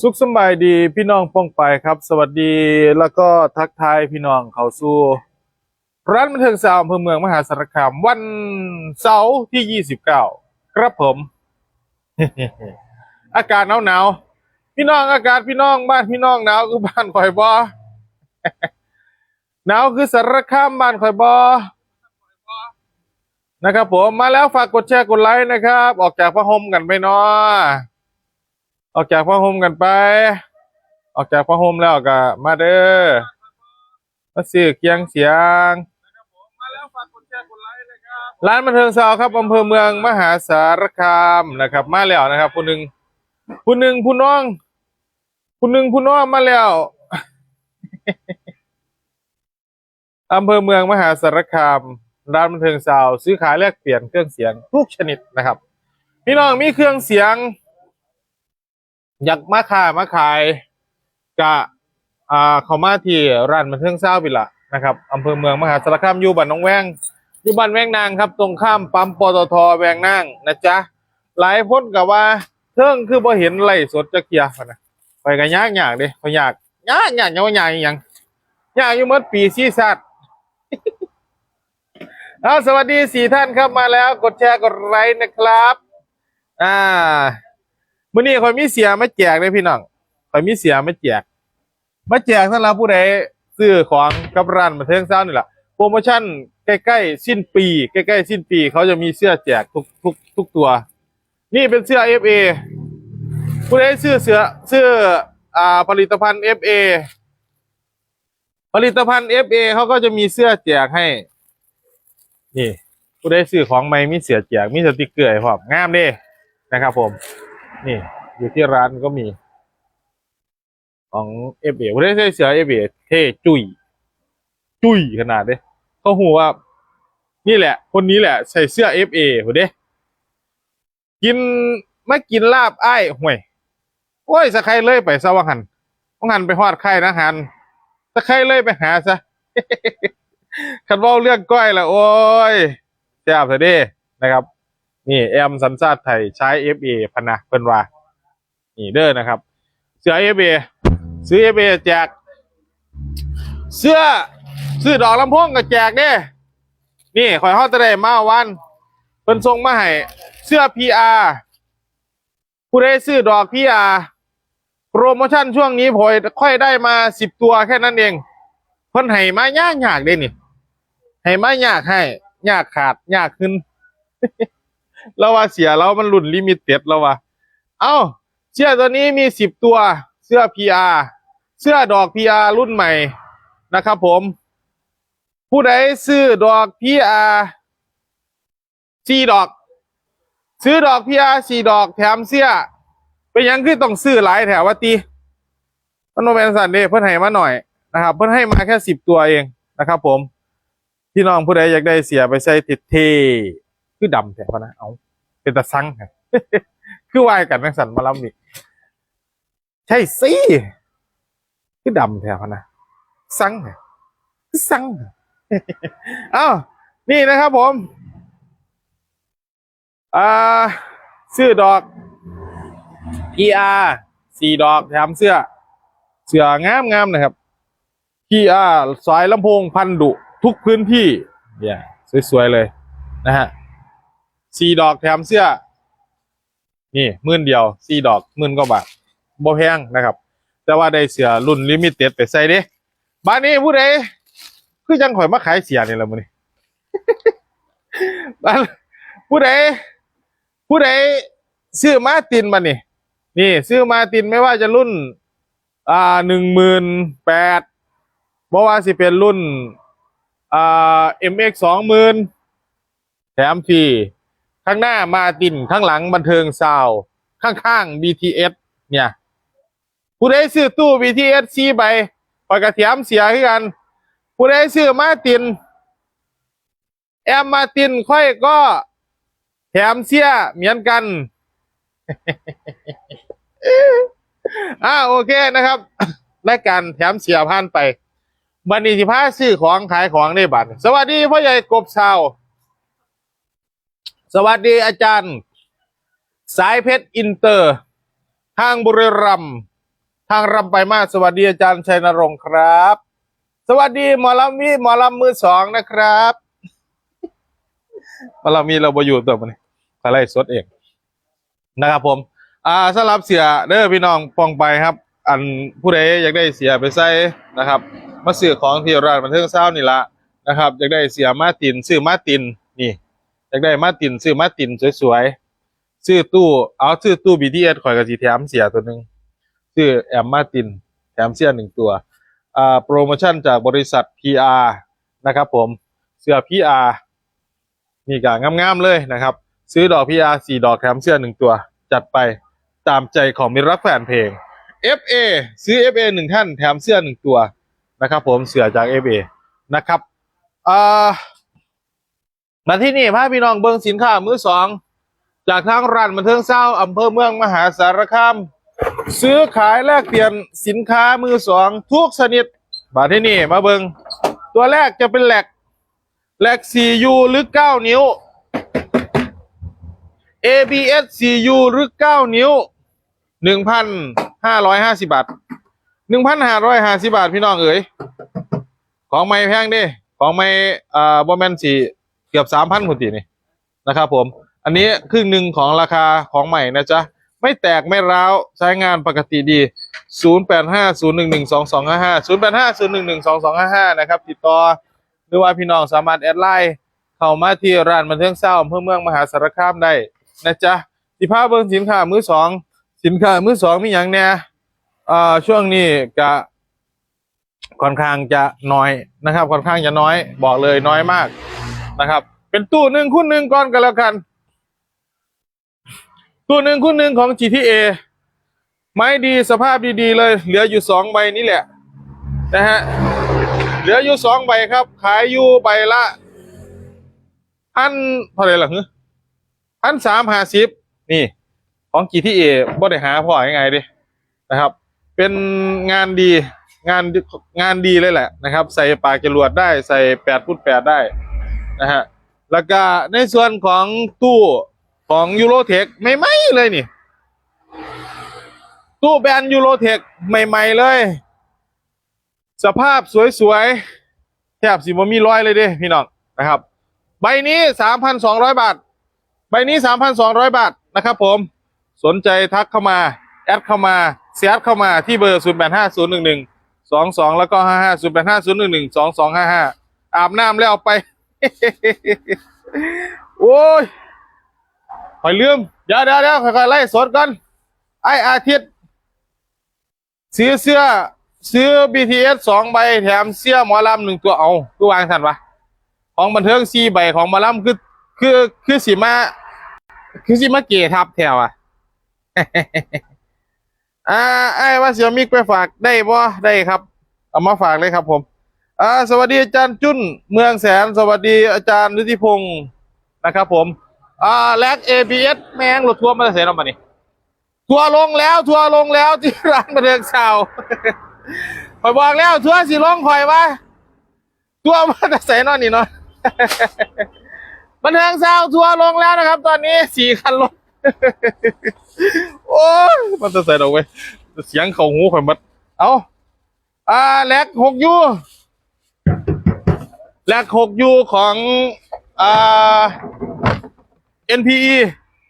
สุขสบายดีพี่น้องป้องไปครับ สวัสดีแล้วก็ทักทายพี่น้องเขาสู่ร้านบันเทิงสาวอำเภอเมืองมหาสารคามวันเสาร์ที่29ครับผม อากาศหนาวหนาวพี่น้องอากาศพี่น้องบ้านพี่น้องหนาวคือบ้านข่อยบอหนาวคือสารคามบ้านข่อยบอนะครับผมมาแล้วฝากกดแชร์กดไลค์นะครับ ออกจากพระห่มกันไปเนาะ ออกจากพระโฮมกันไป ออกจากพระโฮมแล้วก็มาเด้อมาซื้อเคียงเสียง ร้านบันเทิงสาวครับอำเภอเมืองมหาสารคามนะครับ มาแล้วนะครับผู้หนึ่งผู้หนึ่งผู้น้องผู้หนึ่งผู้น้องมาแล้วอำเภอเมืองมหาสารคาม ร้านบันเทิงสาวซื้อขายแลกเปลี่ยนเครื่องเสียงทุกชนิดนะครับ พี่น้องมีเครื่องเสียง อยากมาขายมาขายกะอ่าเขามาที่ร้านบันเทิงเศร้าบิละนะครับอำเภอเมืองมหาสารคามอยู่บ้านน้องแวงอยู่บ้านแวงนางครับ ตรงข้ามปั๊มปตทแวงนางนะจ๊ะหลายพ้นกับว่าเทิงคือบ่เห็นไล่สดจะเกียร์นะไปกันยากยากเด้พยากยากยากยังว่ายากอีหยังยากอยู่เมื่อปีซีซัดเอาสวัสดีสี่ท่านครับมาแล้ว กดแชร์กดไลค์นะครับ อ่า มื่อนี้ข่อยมีเสียมาแจกเลยพี่น้องข่อยมีเสียมาแจก มาแจกสำหรับผู้ใดซื้อของกับร้านบันเทิงเช้านี่แหละโปรโมชั่นใกล้ๆสิ้นปี ใกล้ๆสิ้นปี เขาจะมีเสื้อแจกทุกทุกทุกตัว นี่เป็นเสื้อ FA ผู้ใดซื้อเสื้อซื้ออ่าผลิตภัณฑ์ FA ผลิตภัณฑ์ FA เขาก็จะมีเสื้อแจกให้ นี่ผู้ใดซื้อของใหม่มีเสื้อแจกมีสติกเกอร์พร้อมงามเด้นะครับผม นี่ อยู่ที่ร้านก็มี ของเอฟเอผมได้ใช้เสือเอฟเอเท่จุยจุยขนาดเด้เขาหูว่า นี่แหละ คนนี้แหละ ใส่เสื้อเอฟเอผมเด้กินไม่กินลาบไอ้ห่วยโอ้ยสะใครเลยไปซะว่าหันว่าหันไปฮอดไข่นะหันสะใครเลยไปหาซะคันว่าเรื่องก้อยละโอ้ยแซ่บซะเด้นะครับ นี่แอมสัญชาติไทยใช้ FA พนะเพิ่นว่า นี่เด้อนะครับ เสื้อ FA ซื้อ FA แจก เสื้อซื้อดอกลำโพงก็แจกเด้นี่ข่อยฮอดจะได้มาวันเพิ่นส่งมาให้เสื้อ PR ผู้ใดซื้อดอก PR โปรโมชั่นช่วงนี้พอยค่อยได้มาสิบตัวแค่นั้นเองเพิ่นให้มายากยากเด้นี่ให้มายากให้ยากขาดยากขึ้น เราว่าเสียแล้วมันรุ่นลิมิเต็ดแล้วว่าเอ้า เสื้อตัวนี้มีสิบตัว เสื้อ PR เสื้อดอก PR รุ่นใหม่นะครับผม ผู้ใดซื้อดอก PR สี่ดอก ซื้อดอก PR สี่ดอกแถมเสื้อ เป็นยังคือต้องซื้อหลายแถวว่าตีมันโนแมนสันเดเพิ่นให้มาหน่อยนะครับ เพิ่นให้มาแค่สิบตัวเองนะครับผม พี่น้องผู้ใดอยากได้เสียไปใส่ติดเท คือดำแท้พะนะเอาเป็นตะซังคือวายกันนักสันมาล้ำนี่ใช่สิคือดำแท้พะนะซังคือซังเอ้านี่นะครับผมอ่าซื้อดอก PR สี่ดอกแถมเสื้อ เสื้องามงามนะครับ PR สายลำโพงพันดุทุกพื้นที่เนี่ยสวย ๆ เลยนะฮะ สี่ดอกแถมเสื้อ นี่มื่นเดียวสี่ดอกมื่นกว่าบาทบ่แพงนะครับ แต่ว่าได้เสื้อรุ่นลิมิเต็ดไปใส่เด้บ้านนี้ผู้ใดคือจังข่อยมาขายเสียนี่แหละมื้อนี้บ้านผู้ใดผู้ใดซื้อมาตินมานี่นี่ซื้อมาตินไม่ว่าจะรุ่น อ่าหนึ่งหมื่นแปดบ่ว่าสิเป็นรุ่นอ่า MX สองหมื่นแถมฟรี ข้างหน้ามาตินข้างหลังบันเทิงซาวข้างๆ BTS เนี่ย ผู้ใดซื้อตู้ BTS ซีใบปอยกระเทียมเสียคือกัน ผู้ใดซื้อมาติน แอมมาตินค่อยก็แถมเสียเหมือนกันอ่าโอเคนะครับรายการแถมเสียผ่านไป บันนี้สิพาซื้อของขายของในบัตรสวัสดีพ่อใหญ่กบชาว สวัสดีอาจารย์ สายเพชรอินเตอร์ ทางบุรีรัมย์ทางรำไปมากสวัสดีอาจารย์ชัยนรงค์ครับ สวัสดีหมอลำมีหมอลำมือสองนะครับหมอลำมีเราบอยู่ตัวมันอะไรสดเองนะครับผม อ่าสำหรับเสียเด้อพี่น้องปองไปครับ อันผู้ใดอยากได้เสียไปใส่นะครับ มาซื้อของที่ร้านบันเทิงเช้านี่ละนะครับอยากได้เสียมาตินซื้อมาติน อยากได้มาตินซื้อมาตินสวยๆซื้อตู้เอาซื้อตู้ BTS ข่อยกับสีแถมเสียตัวหนึ่งซื้อแอมมาตินแถมเสียหนึ่งตัวอ่าโปรโมชั่นจากบริษัท PR นะครับผมเสื้อ PR นี่ก็งามๆเลยนะครับ ซื้อดอก PR สี่ดอกแถมเสื้อหนึ่งตัว จัดไปตามใจของมิรรักแฟนเพลง FA ซื้อ FA หนึ่งท่านแถมเสื้อหนึ่งตัวนะครับผมเสื้อจาก FA นะครับอ่า มาที่นี่พาพี่น้องเบิงสินค้ามือสอง จากทางร้านบันเทิงเศร้าอำเภอเมืองมหาสารคาม ซื้อขายแลกเปลี่ยนสินค้ามือสองทุกชนิดมาที่นี่มาเบิงตัวแรกจะเป็นแหลกแหลก 4U หรือ 9 นิ้ว ABS 4U หรือ 9 นิ้ว 1,550 บาท 1,550 บาท พี่น้องเอ๋ยของไม่แพงด้ของไม่อ่าบอแมนสี่ เกือบ3,000คนตีนี่นะครับผม อันนี้ครึ่งหนึ่งของราคาของใหม่นะจ๊ะ ไม่แตกไม่ร้าวใช้งานปกติดี 0850112255 0850112255 นะครับ ติดต่อหรือว่าพี่น้องสามารถแอดไลน์เข้ามาที่ร้านบันเทิงเศร้าอำเภอเมืองมหาสารคามได้นะจ๊ะสิพาพเบิ่งสินค้ามือสองสินค้ามือสองมีอย่างแน่อ่าช่วงนี้ก็ค่อนข้างจะน้อยนะครับ ค่อนข้างจะน้อยบอกเลยน้อยมาก นะครับ เป็นตู้หนึ่งคู่หนึ่งก่อนกันแล้วกัน ตู้หนึ่งคู่หนึ่งของ GTA ไม้ดีสภาพดีๆเลย เหลืออยู่สองใบนี่แหละ นะฮะ เหลืออยู่สองใบครับ ขายอยู่ใบละพันเท่าไหร่ล่ะฮึพันสามห้าสิบนี่ของ GTA บ่ได้หาพ่อยังไงดินะครับ เป็นงานดีงานงานดีเลยแหละนะครับ ใส่ปากจรวดได้ใส่แปดฟุตแปดได้ นะฮะแล้วก็ในส่วนของตู้ของยูโรเทคไม่ไหม่ๆเลยนี่ ตู้แบรนด์ยูโรเทคใหม่ ๆ เลย สภาพสวยๆแทบสิบ่มีร้อยเลยเด้พี่น้องนะครับ ใบนี้สามพันสองร้อยบาท ใบนี้สามพันสองร้อยบาทนะครับผมสนใจทักเข้ามา แอดเข้ามาเสียดเข้ามาที่เบอร์ศูนย์แปดห้าศูนย์หนึ่งหนึ่งสองสองแล้วก็ห้าห้าศูนย์แปดห้าศูนย์หนึ่งหนึ่งสองสองห้าห้าอาบน้ำแล้วไป โอ้ยคอยลืม เดี๋ยวเดี๋ยวเดี๋ยวค่อยๆไล่สดก่อนไออาทิตย์ ซื้อเสื้อ ซื้อ BTS สองใบแถมเสื้อหมอลำหนึ่งตัวเอาคือวางทันวะของบันเทิงสี่ใบของหมอลำคือคือคือสีมาคือสิมาเกทับแถวอะอ่าไอ้ว่าเสียมิกไปฝากได้บ่ได้ครับ เอามาฝากเลยครับผม อ่าสวัสดีอาจารย์จุ้นเมืองแสน สวัสดีอาจารย์ฤทธิพงศ์นะครับผมอ่าแลก ABS แม่งรถทัวร์มาเสียแล้วมานี่ทัวร์ลงแล้ว ทัวร์ลงแล้วที่ร้านบันเทิงชาวข่อยบอกแล้วทัวสิลงข่อยว่าทัวร์มาแต่เสียนอนนี่เนาะบันเทิงชาทัวร์ลงแล้วนะครับ ตอนนี้สี่คันลงโอ้ยมันจะใส่ดอกเว้ยเสียงเขาหูข่อยมัด เอาอ่าแลกหกยู แลกหกยูของอ่า NPE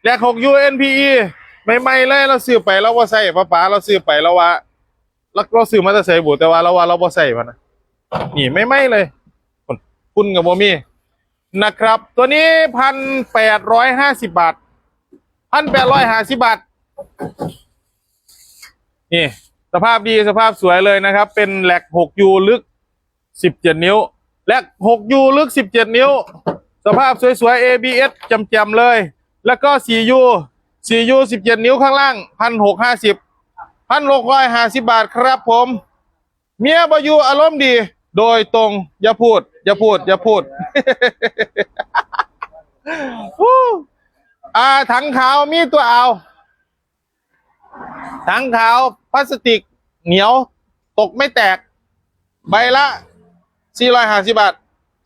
แลกหกยู NPE ใหม่ๆเลยเราซื้อไปแล้วว่าใส่ป้าป๋าเราซื้อไปแล้วว่าเราเราซื้อมาแต่ใส่บุแต่ว่าเราว่าเราบ่ใส่มันนะนี่ไม่ไหม่เลยคุณคุณกับโมมี่นะครับ ตัวนี้พันแปดร้อยห้าสิบบาทพันแปดร้อยห้าสิบบาท นี่ สภาพดีสภาพสวยเลยนะครับ เป็นแหลกหกยูลึกสิบเจ็ดนิ้ว แลกหกยูลึกสิบเจ็ดนิ้ว สภาพสวยๆ ABS จำๆเลย แล้วก็ 4U 4U สิบเจ็ดนิ้วข้างล่างพันหกห้าสิบาทครับผม เมียบอยูอารมณ์ดี โดยตรง อย่าพูด อย่าพูด อย่าพูดอ่าถังขาวมีตัวเอา ถังขาวพลาสติกเหนียว ตกไม่แตก ใบละ 450 บาท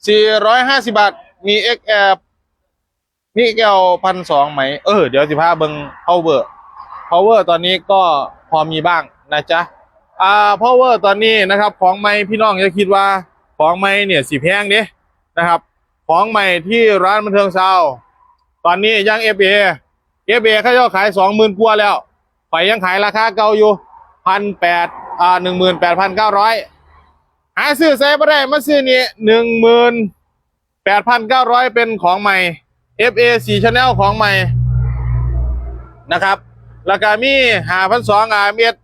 450 บาท มี XL มี XL พันสองไหม เออ เดี๋ยวสิพาเบิง power power ตอนนี้ก็พอมีบ้างนะจ๊ะ อ่า power ตอนนี้นะครับ ของใหม่พี่น้องจะคิดว่า ของใหม่เนี่ยสีแพงเด้นะครับ ของใหม่ที่ร้านบันเทิงซาวตอนนี้ยัง FA FA เอฟเอขาจะขายสองหมื่นกว่าแล้วไฟยังขายราคาเก่าอยู่พันแปดอ่าหนึ่งหมื่นแปดพันเก้าร้อย หาซื้อใส่ไม่ได้มาซื้อนี่หนึ่งหมื่นแปดพันเก้าร้อยเป็นของใหม่ FA สี่ชแนลของใหม่นะครับราคามีหาพันสองอาเมตร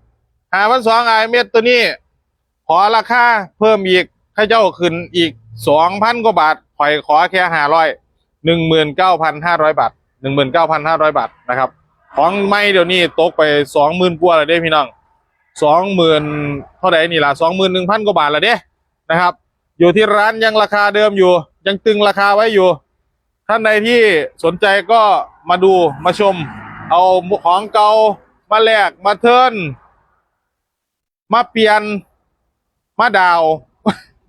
หาพันสองอาเมตรตัวนี้ ขอราคาเพิ่มอีกข้เจ้าขึ้นอีกสองพันกว่าบาทข่อยขอแค่ห้าร้อยหนึ่งหมื่นเก้าพันห้าร้อยบาทหนึ่งหมื่นเก้าพันห้าร้อยบาทนะครับ ของไม่เดี๋ยวนี้ตกไปสองหมื่นกว่าแล้วเด้พี่น้อง สองหมื่นเท่าไหร่นี่ล่ะสองหมื่นหนึ่งพันกว่าบาทล้วเด้นะครับ อยู่ที่ร้านยังราคาเดิมอยู่ ยังตึงราคาไว้อยู่ ท่านใดที่สนใจก็มาดูมาชม เอาของเก่ามาแลกมาเทิร์นมาเปลี่ยน มาดาว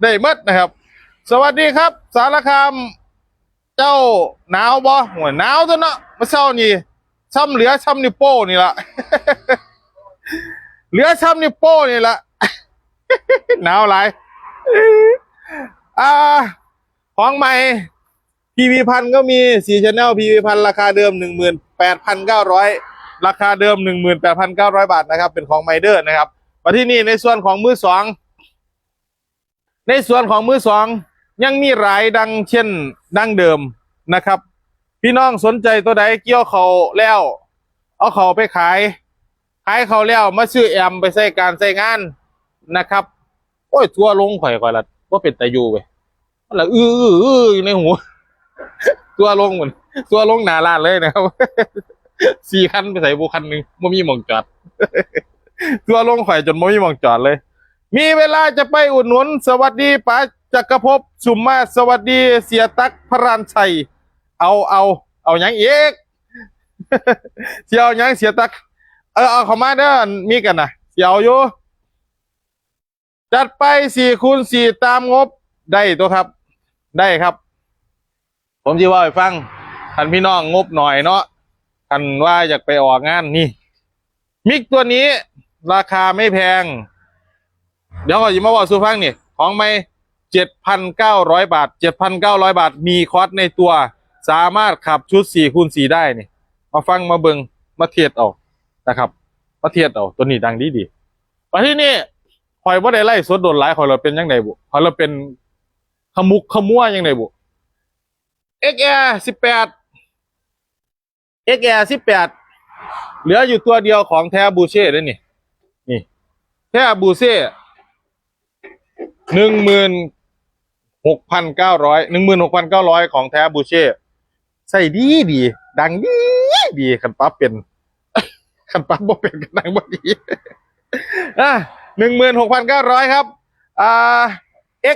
ได้หมดนะครับ สวัสดีครับ สารคามเจ้าหนาวบ่หัวหนาวตัวเนาะมาเช้านี่ช้ำเหลือช้ำนิโป้นี่ละ เหลือช้ำนิ้วโป้นี่ละหนาวหลายอ่าของใหม่พีวีพันก็มีสี่ชแนลพีวีพันราคาเดิมหนึ่งหมื่นแปดพันเก้าร้อยราคาเดิมหนึ่งหมื่นแปดพันเก้าร้อยบาทนะครับ เป็นของไมเดอร์นะครับมาที่นี่ในส่วนของมือสอง ในส่วนของมือสองยังมีหลายดังเช่นดังเดิมนะครับ พี่น้องสนใจตัวใดเกี่ยวเขาแล้ว เอาเขาไปขาย ขายเขาแล้วมาซื้อแอมไปใส่การใส่งานนะครับ โอ้ยทัวลงข่อยก่อนละว่าเป็นตายูเว้ยมันละอื้ออื้ออออยู่ในหูตัวลงเหมือนตัวลงหนาลานเลยนะครับสี่คันไปใส่บูคันหนึ่งไม่มีหมองจอดตัวลงข่อยจนไม่มีหมองจอดเลย มีเวลาจะไปอุดหนุน สวัสดีป๋าจักรภพสุมมาสวัสดีเสียตักพระรานชัย เอาเอาเอาหยังเอกเสียเอาหยังเสียตัก เออเอาเข้ามาเด้อมีกันนะเสียเอยู่ จัดไปสี่คูณสี่ตามงบได้ตัวครับ ได้ครับ ผมจะว่าให้ฟังท่านพี่น้องงบหน่อยเนาะท่านว่าอยากไปออกงานนี่ มิกตัวนี้ ราคาไม่แพง เดี๋ยวขอยิมาบอกสูฟังนี่ของไม่เจ็ดพันเก้าร้อยบาทเจ็ดพันเก้าร้อยบาท มีคอสในตัว สามารถขับชุดสี่คูณสี่ได้นี่ มาฟังมาเบิงมาเทียดเอา นะครับมาเทียดเอาตัวนี้ดังดีดีมาที่นี่คอยว่าได้ไล่สดโดนไล่คอยเราเป็นยังไงบุคอยเราเป็นขมุกขมัวยังไงบุ XR สิบแปด XR สิบแปดเหลืออยู่ตัวเดียวของแท้บูเช่ด้วยนี่ นี่ แท้บูเช่หนึ่งหมื่นหกพันเก้าร้อยหนึ่งหมื่นหกพันเก้าร้อยของแท้บูเช่ใส่ดีดี ดังดีดีขันปั๊บเป็น ขันปั๊บบ่เป็นกันดังบ่ดีอะหนึ่งหมื่นหกพันเก้าร้อยครับอ่า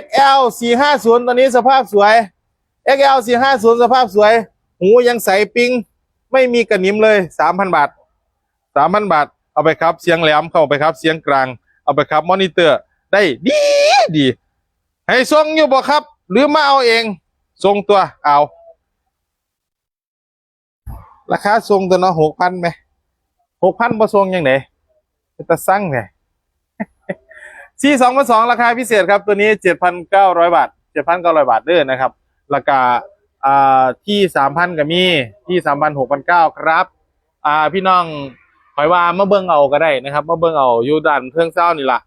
XL สี่ห้าศูนย์ตอนนี้สภาพสวย XL สี่ห้าศูนย์สภาพสวย หูยังใสปิ้งไม่มีกระนิมเลยสามพันบาทสามพันบาท เอาไปครับ เสียงแหลมเข้าไปครับ เสียงกลาง เอาไปครับ มอนิเตอร์ ได้ดีดี ให้ส่งอยู่บ่ครับ หรือมาเอาเองส่งตัวเอา ราคาส่งตัวเนาะหกพันไหม หกพันบ่ส่งยังไงจะสั่งไงซีสองพันสองราคาพิเศษครับ ตัวนี้เจ็ดพันเก้าร้อยบาทเจ็ดพันเก้าร้อยบาทเด้อนะครับ ราคาอ่าที่สามพันก็มีที่สามพันหกพันเก้าครับ อ่าพี่น้องหอยว่ามาเบิ่งเอาก็ได้นะครับมาเบิ่งเอาอยู่ด้านเครื่องเศร้านี่ล่ะ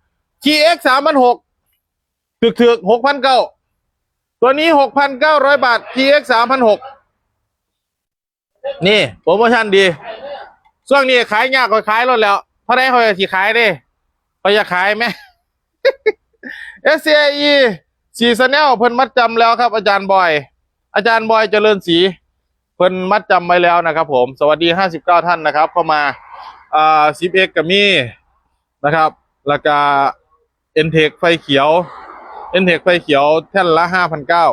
GX สามพันหกถึกถึกหกพันเก้าตัวนี้หกพันเก้าร้อยบาท GX สามพันหกนี่โปรโมชั่นดี ช่วงนี้ขายยากกว่าขายรถแล้วเพราะได้เขาจะขายเด้เขาจะขายไหม SCIE สีสแนลเพิ่นมัดจำแล้วครับ อาจารย์บอย อาจารย์บอยเจริญศรีเพิ่นมัดจำไว้แล้วนะครับ ผม สวัสดีห้าสิบเก้าท่านนะครับ เข้ามาอ่าซิปเอ็กกับมี่นะครับแล้วก็เอ็นเทคไฟเขียวเอ็นเทคไฟเขียวแท่นละห้าพันเก้า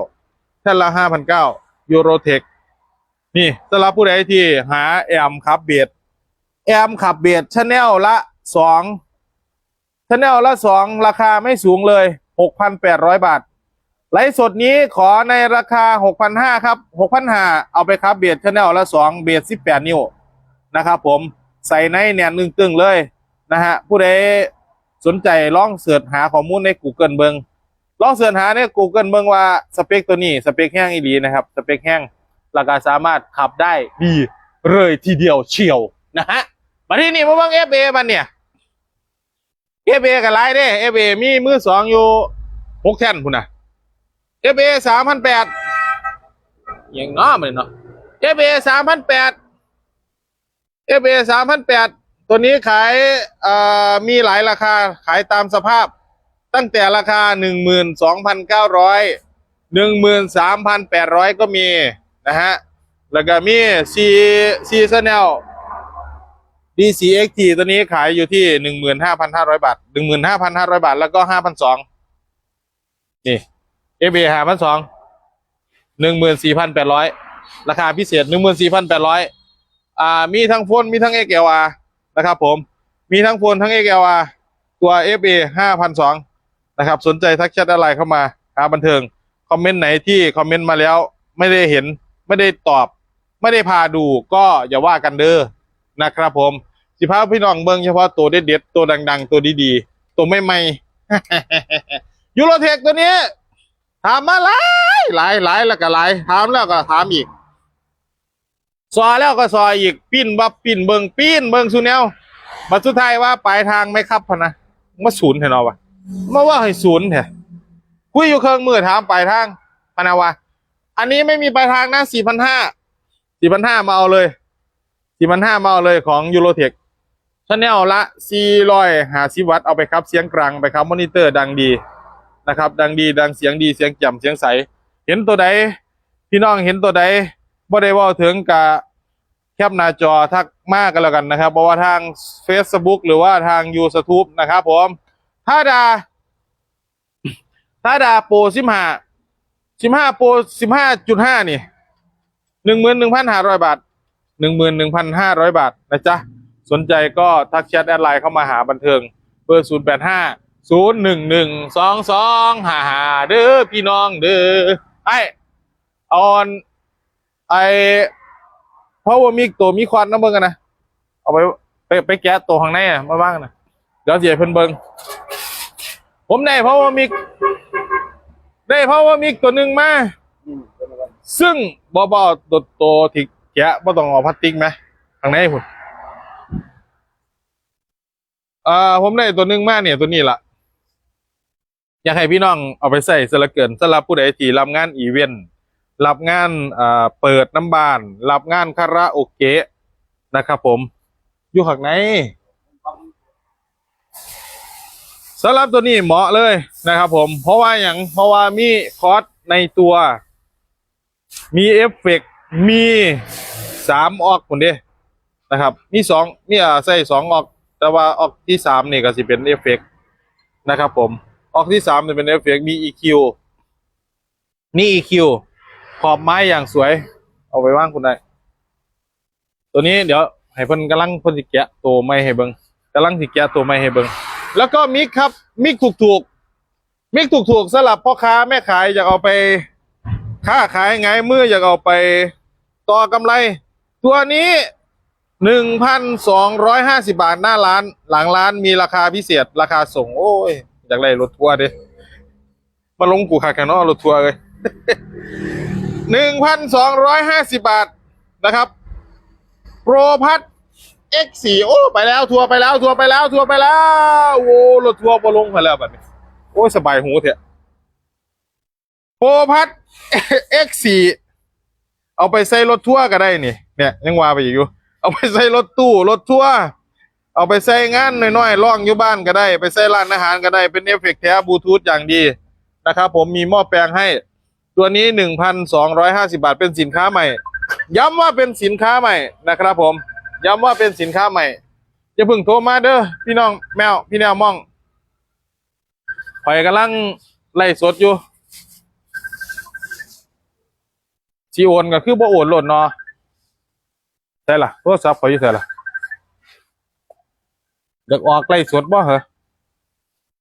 แท่นละห้าพันเก้ายูโรเทคนี่สำหรับผู้ใดที่หาแอมขับเบียด แอมขับเบียดชแนลละสองชแนลละสองราคาไม่สูงเลยหกพันแปดร้อยบาท ไลฟ์สดนี้ขอในราคาหกพันห้าครับหกพันห้าเอาไปครับเบียดชแนลละสองเบียดสิบแปดนิ้วนะครับผมใส่ในแหนนหนึ่งตึงเลยนะฮะผู้ใดสนใจลองเสิร์ชหาข้อมูลใน Google เบิงลองเสิร์ชหาใน Google เบิงว่าสเปคตัวนี้สเปคแห้งอีหลีนะครับสเปคแห้งราคาสามารถขับได้ดีเลยทีเดียวเชียวนะฮะ มาที่นี่มาเบิ่ง FA มันเนี่ย FA กับไลน์เด้ FA มีมือสองอยู่หกแท่นพุ่นนะ FA สามพันแปดยังน้อมันเนาะ FA สามพันแปด FA สามพันแปดตัวนี้ขายเอ่อมีหลายราคาขายตามสภาพ ตั้งแต่ราคาหนึ่งหมื่นสองพันเก้าร้อยหนึ่งหมื่นสามพันแปดร้อยก็มีนะฮะ แล้วก็มี C C Channel DCXT ตัวนี้ขายอยู่ที่หนึ่งหมื่นห้าพันห้าร้อยบาทหนึ่งหมื่นห้าพันห้าร้อยบาท แล้วก็ห้าพันสองนี่ FA ห้าพันสองหนึ่งหมื่นสี่พันแปดร้อยราคาพิเศษหนึ่งหมื่นสี่พันแปดร้อยอ่ามีทั้งโฟนมีทั้ง XLR นะครับผมมีทั้งโฟนทั้ง XLR ตัว FA ห้าพันสองนะครับสนใจทักแชทอะไรเข้ามาหาบันเทิง คอมเมนต์ไหนที่คอมเมนต์มาแล้วไม่ได้เห็นไม่ได้ตอบ ไม่ได้พาดูก็อย่าว่ากันเด้อนะครับผม สิพาพี่น้องเบิ่งเฉพาะตัวเด็ดๆตัวดัง ๆ ตัวดีๆ ตัวไม่ใหม่ยูโรเทคตัวนี้ ถามมาหลายหลายหลายแล้วก็หลายถามแล้วก็ถามอีก ซอยแล้วก็ซอยอีกปิ้นบับปิ้นเบิงปิ้นเบิงสุแนวมาสุดท้ายว่าปลายทางไม่ครับพนะมาศูนย์เถอะเนาะวะมาว่าให้ศูนย์เถอะคุยอยู่เครื่องมือถามปลายทางพนะวะอันนี้ไม่มีปลายทางนะสี่พันห้าสี่พันห้ามาเอาเลยสี่พันห้ามาเอาเลยของยูโรเทค ชแนลละสี่ร้อยหาสิวัตต์เอาไปครับ เสียงกลางไปครับ มอนิเตอร์ดังดีนะครับ ดังดี ดังเสียงดี เสียงแจ่มเสียงใส เห็นตัวใด พี่น้องเห็นตัวใดบ่ได้ว่าถึงกับแคปหน้าจอทักมากกันแล้วกันนะครับ เพราะว่าทาง Facebook หรือว่าทาง YouTube นะครับผม ถ้าดา ถ้าดาโปรสิบห้าสิบห้าโปรสิบห้าจุดห้านี่หนึ่งหมื่นหนึ่งพันห้าร้อยบาทหนึ่งหมื่นหนึ่งพันห้าร้อยบาทนะจ๊ะ สนใจก็ทักแชทแอดไลน์เข้ามาหาบันเทิงเบอร์ศูนย์แปดห้าศูนย์หนึ่งหนึ่งสองสองหาหาเด้อพี่น้องเด้อไอออนไอเพราะว่ามีตัวมีควันนะเบิ่งกันนะ เอาไปไปไปแกะตัวข้างในอะมาบ้างนะเดี๋ยวเสียเพิ่นเบิ่งผมได้เพราะว่ามีได้เพราะว่ามีตัวหนึ่งมาซึ่งบอบอตัวตัวที่แกะบ่ต้องเอาพลาสติกไหมข้างในพุ่น อ่าผมได้ตัวหนึงมากเนี่ยตัวนี้ล่ะ อยากให้พี่น้องเอาไปใส่สละเกินสำหรับผู้ใดที่รับงานอีเวนต์รับงานอ่าเปิดน้ำบานรับงานคาราโอเกะนะครับผม อยู่ข้างในสำหรับตัวนี้เหมาะเลยนะครับผม เพราะว่าอย่างเพราะว่ามีคอร์สในตัว มีเอฟเฟกต์มีสามออกคนเดียนะครับ มีสองมีอ่าใส่สองออก แต่ว่าออกที่สามนี่ก็สิเป็นเอฟเฟกต์นะครับผมออกที่สามจะเป็นเอฟเฟกต์มี EQ มี EQ ขอบไม้อย่างสวย เอาไปว่างคุณได้ ตัวนี้เดี๋ยวให้เพิ่นกำลังเพิ่นสิแกะตัวไม้ให้เบิงกำลังสิแกะตัวไม้ให้เบิงแล้วก็มิกครับ มิกถูกถูกๆมิกถูกถูกๆสำหรับพ่อค้าแม่ขายอยากเอาไปค้าขายไงเมื่ออยากเอาไปต่อกำไร ตัวนี้ หนึ่งพันสองร้อยห้าสิบาทหน้าร้าน หลังร้านมีราคาพิเศษ ราคาส่ง โอ้ย อยากได้รถทัวร์ดิมาลงกูขาดแค่นอรถทัวร์เลยหนึ่งพันสองร้อยห้าสิบาทนะครับ โปรพัท X4 โอ้ ไปแล้วทัวร์ไปแล้วทัวร์ไปแล้วทัวร์ไปแล้วโอ้รถทัวร์พอลงไปแล้วแบบนี้ โอ้ยสบายหูเถอะโปรพัท X4 เอาไปใส่รถทัวร์ก็ได้นี่ เนี่ยยังว่าไปอยู่ เอาไปใส่รถตู้รถทัวร์เอาไปใส่งานน้อยๆล่องอยู่บ้านก็ได้ ไปใส่ร้านอาหารก็ได้เป็นเอฟเฟกแท้บลูทูธอย่างดีนะครับผมมีหม้อแปลงให้ ตัวนี้หนึ่งพันสองร้อยห้าสิบาทเป็นสินค้าใหม่ ย้ำว่าเป็นสินค้าใหม่นะครับผม ย้ำว่าเป็นสินค้าใหม่อย่าเพิ่งโทรมาเด้อพี่น้องแมวพี่แนวมองข่อยกำลังไล่สดอยู่ชีโอนก็คือบ่โอนหลดเนาะ ใช่ล่ะโทรศัพท์เขาอยู่ใช่ล่ะเด็กออกไล่สดบ่เหรอ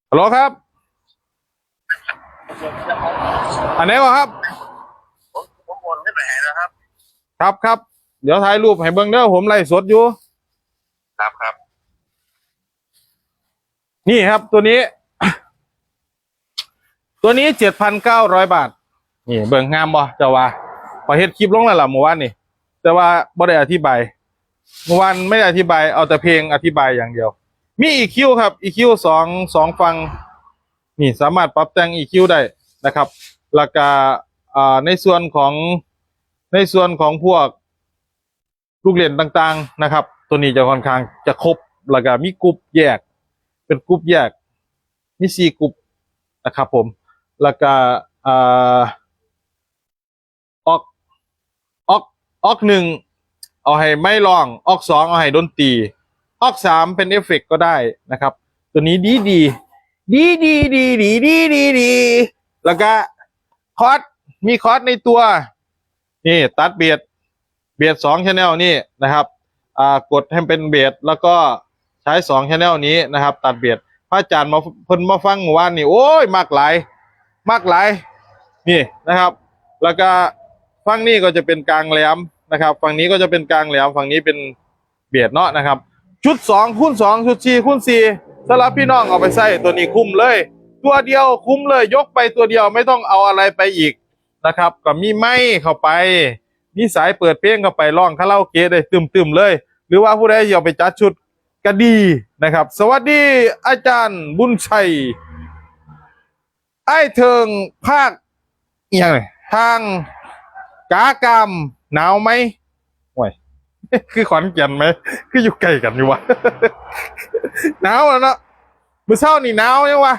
ฮัลโหลครับ อันไหนวะครับผมผมโอนขึ้นไปไหนแล้วครับ ครับครับ เดี๋ยวถ่ายรูปให้เบิ่งเด้อผมไล่สดอยู่ ครับครับ นี่ครับตัวนี้ ตัวนี้เจ็ดพันเก้าร้อยบาท นี่เบิ่งงามบ่เจ้าว่าพอเฮ็ดคลิปลงแล้วล่ะเมื่อวานนี่ แต่ว่าบ่ได้อธิบายเมื่อวานไม่ได้อธิบายเอาแต่เพลงอธิบายอย่างเดียว มี EQ ครับ EQ สองสองฟังนี่สามารถปรับแต่ง EQ ได้นะครับแล้วก็อ่าในส่วนของในส่วนของพวกลูกเล่นต่างๆนะครับ ตัวนี้จะค่อนข้างจะครบแล้วก็มีกรุ๊ปแยก เป็นกรุ๊ปแยกมีสี่กรุ๊ปนะครับผมแล้วก็อ่า ออกหนึ่งเอาให้ไม่ลอง ออกสองเอาให้ดนตีออกสามเป็นเอฟเฟกก็ได้นะครับ ตัวนี้ดีดี ดีดีดีดีดีดีดีแล้วก็คอร์สมีคอร์สในตัว นี่ตัดเบียดเบียดสองชแนลนี่นะครับอ่ากดให้เป็นเบียดแล้วก็ใช้สองชแนลนี้นะครับ ตัดเบียดพระอาจารย์มาเพิ่นมาฟังว่านนี่โอ้ยมากหลาย มากหลาย นี่นะครับ แล้วก็ ฝั่งนี้ก็จะเป็นกลางแหลมนะครับ ฝั่งนี้ก็จะเป็นกลางแหลม ฝั่งนี้เป็นเบียดเนาะนะครับ ชุดสองคูณสองชุดสี่คูณสี่สำหรับพี่น้องเอาไปใส่ตัวนี้คุ้มเลย ตัวเดียวคุ้มเลยยกไปตัวเดียวไม่ต้องเอาอะไรไปอีกนะครับ ก็มีไม้เข้าไป มีสายเปิดเพลงเข้าไปร้องคาราโอเกะได้ตึมๆเลย หรือว่าผู้ใดอยากไปจัดชุดก็ดีนะครับ สวัสดีอาจารย์บุญชัยไอ้เทิงภาคเอียงทาง กากรรมหนาวไหมห่วยคือขอนแก่นไหม คืออยู่ใกล้กันอยู่วะหนาวแล้วเนาะมือเช้านี่หนาวยังวะ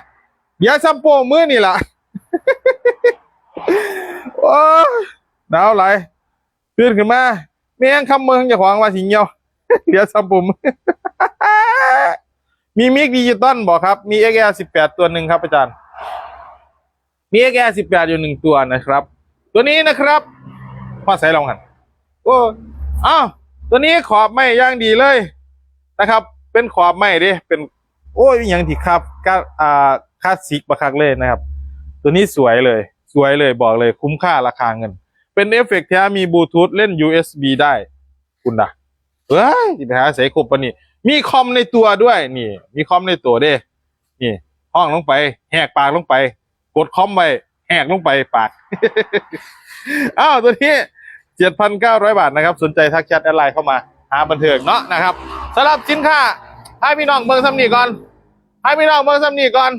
เดี๋ยวซัมโปมื้อนี่ล่ะโอ้หนาวไหลายตื่นขึ้นมาแม่งคำเมืองอย่าขวางว่าสิเหี่ยวเดี๋ยวซัมโปมมีมิกดิจิตอลบอกครับ มี XR 18ตัวหนึ่งครับอาจารย์ มี XR 18อยู่หนึ่งตัวนะครับ ตัวนี้นะครับ พ่อใส่ลองกันโอ้อ้าวตัวนี้ขอบไม่ย่างดีเลยนะครับ เป็นขอบไม่ดิเป็น โอ้ยอย่างที่ครับก็อ่าคลาสสิกประคักเลยนะครับ ตัวนี้สวยเลย สวยเลยบอกเลยคุ้มค่าราคาเงิน เป็นเอฟเฟกต์ที่มีบลูทูธเล่น USB ได้ คุณนะเฮ้ยที่ไปหาใส่ครบปะนี่มีคอมในตัวด้วยนี่ มีคอมในตัวเด้นี่ ห้องลงไป แหกปากลงไป กดคอมไปแหกลงไปปากอ้าวตัวนี้ เจ็ดพันเก้าร้อยบาทนะครับ สนใจทักแชทแอดไลน์เข้ามา หาบันเทิงเนาะนะครับสำหรับสินค้าให้พี่น้องเมืองซ้ำนีก่อน ให้พี่น้องเมืองซ้ำนีก่อน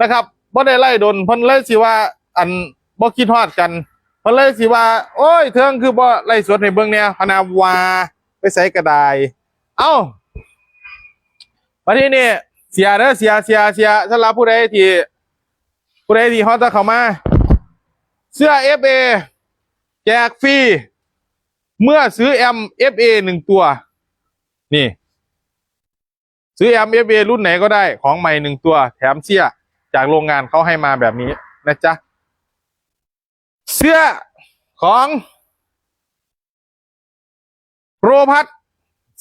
นะครับบ่ได้ไล่ดนเพิ่นเลยสิว่าอันบ่คิดฮอดกันเพิ่นเลยสิว่า โอ้ยเทิงคือบ่ไล่สวดให้เบิ่งเนี่ยพนาวาไปใส่กระดาษเอ้าวันนี้นี่เสียเด้อเสียเสียเสียสำหรับผู้ใดที่ผู้ใดที่ฮอตเข้ามา เสื้อ FA แจกฟรีเมื่อซื้อ M FA หนึ่งตัว นี่ ซื้อ M FA รุ่นไหนก็ได้ของใหม่หนึ่งตัว แถมเสื้อจากโรงงานเขาให้มาแบบนี้นะจ๊ะ เสื้อของโปรพัท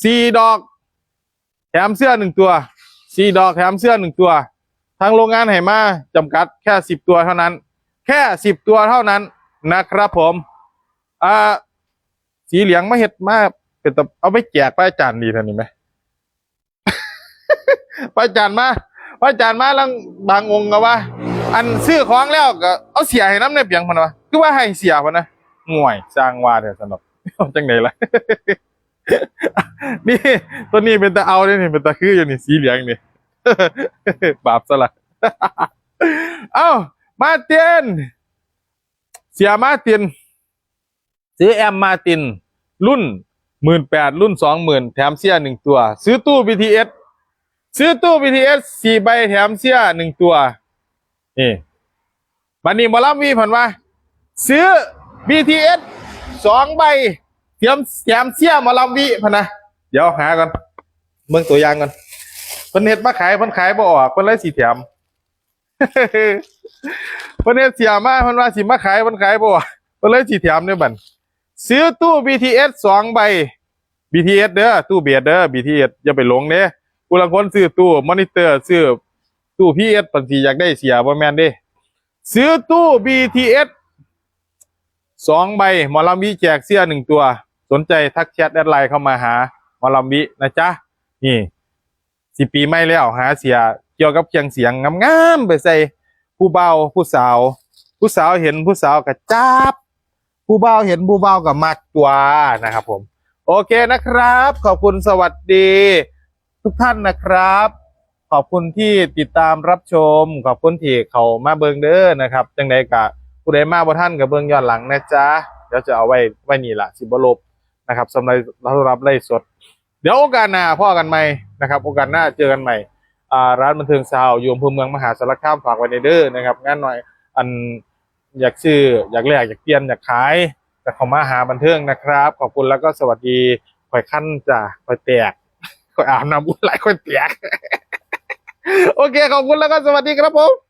สี่ดอก แถมเสื้อหนึ่งตัวสี่ดอกแถมเสื้อหนึ่งตัว ทางโรงงานให้มาจำกัดแค่สิบตัวเท่านั้น แค่สิบตัวเท่านั้นนะครับผม อ่า สีเหลืองมาเห็ดมาเป็นตะเอาไปแจกพระอาจารย์ดีท่านนี้ไหมพระอาจารย์มาพระอาจารย์มาแล้วบางองค์ก็ว่า อันซื้อของแล้วก็เอาเสียให้น้ำในเปียงพันวะคือว่าให้เสียพันนะง่วยสร้างวาเถอะสนุกจังไหนล่ะนี่ตัวนี้เป็นตาเอาเนี่ยเป็นตาคืออยู่นี่สีเหลืองนี่บาปสละเอ้ามาเตียน เสียมาเตียน ซื้อแอมมาติน รุ่นหมื่นแปดรุ่นสองหมื่นแถมเสี้ยหนึ่งตัว ซื้อตู้ BTS ซื้อตู้ BTS สี่ใบแถมเสี้ยหนึ่งตัว นี่บันนี้มอลำวีผ่านว่าซื้อ BTS สองใบเตรียมแถมเสี้ยมอลำวีพะนะ เดี๋ยวหาก่อนเมืองตัวอย่างก่อนเพิ่นเฮ็ดมาขายเพิ่นขายบ่ออกเพิ่นเลยสีแถมเพิ่นเฮ็ดเสียมาเพิ่นว่าสิมาขายเพิ่นขายบ่ออกเพิ่นเลยสีแถมเนี่ยบัด ซื้อตู้ BTS สองใบ BTS เด้อตู้เบียดเด้อ BTS อย่าไปหลงเด้กูลังคนซื้อตู้มอนิเตอร์ซื้อตู้ PS ปันสีอยากได้เสียบ่แม่นเด้ซื้อตู้ BTS สองใบหมอลำวิแจกเสื้อหนึ่งตัว สนใจทักแชทแอดไลน์เข้ามาหาหมอลำวินะจ๊ะ นี่สิปีไม่แล้วหาเสียเกี่ยวกับเคียงเสียงงามๆไปใส่ผู้เบาผู้สาว ผู้สาวเห็นผู้สาวกับจับ ผู้เบาเห็นผู้เบากับมักตัวนะครับ ผม โอเคนะครับ ขอบคุณสวัสดี ทุกท่านนะครับ ขอบคุณที่ติดตามรับชม ขอบคุณที่เขามาเบิงเด้อนะครับจังใดกะผู้ใดมาบ่ท่านกับเบิงย้อนหลังนะจ๊ะเดี๋ยวจะเอาไว้ไว้นี่ละสิบลบนะครับสำหรับรับไล่สด เดี๋ยวโอกาสหน้าพ่อกันใหม่นะครับ โอกาสหน้าเจอกันใหม่ร้านบันเทิงซาวอยู่อำเภอเมืองมหาสารคามฝากไว้ในเด้อนะครับงานหน่อยอัน อยากซื้ออยากแลกอยากเปลี่ยนอยากขายแต่เขามาหาบันเทิงนะครับ ขอบคุณแล้วก็สวัสดีข่อยขั้นจ้ะข่อยแตกข่อยอาบน้ำอุ่นไหลข่อยแตกโอเคขอบคุณแล้วก็สวัสดีครับผม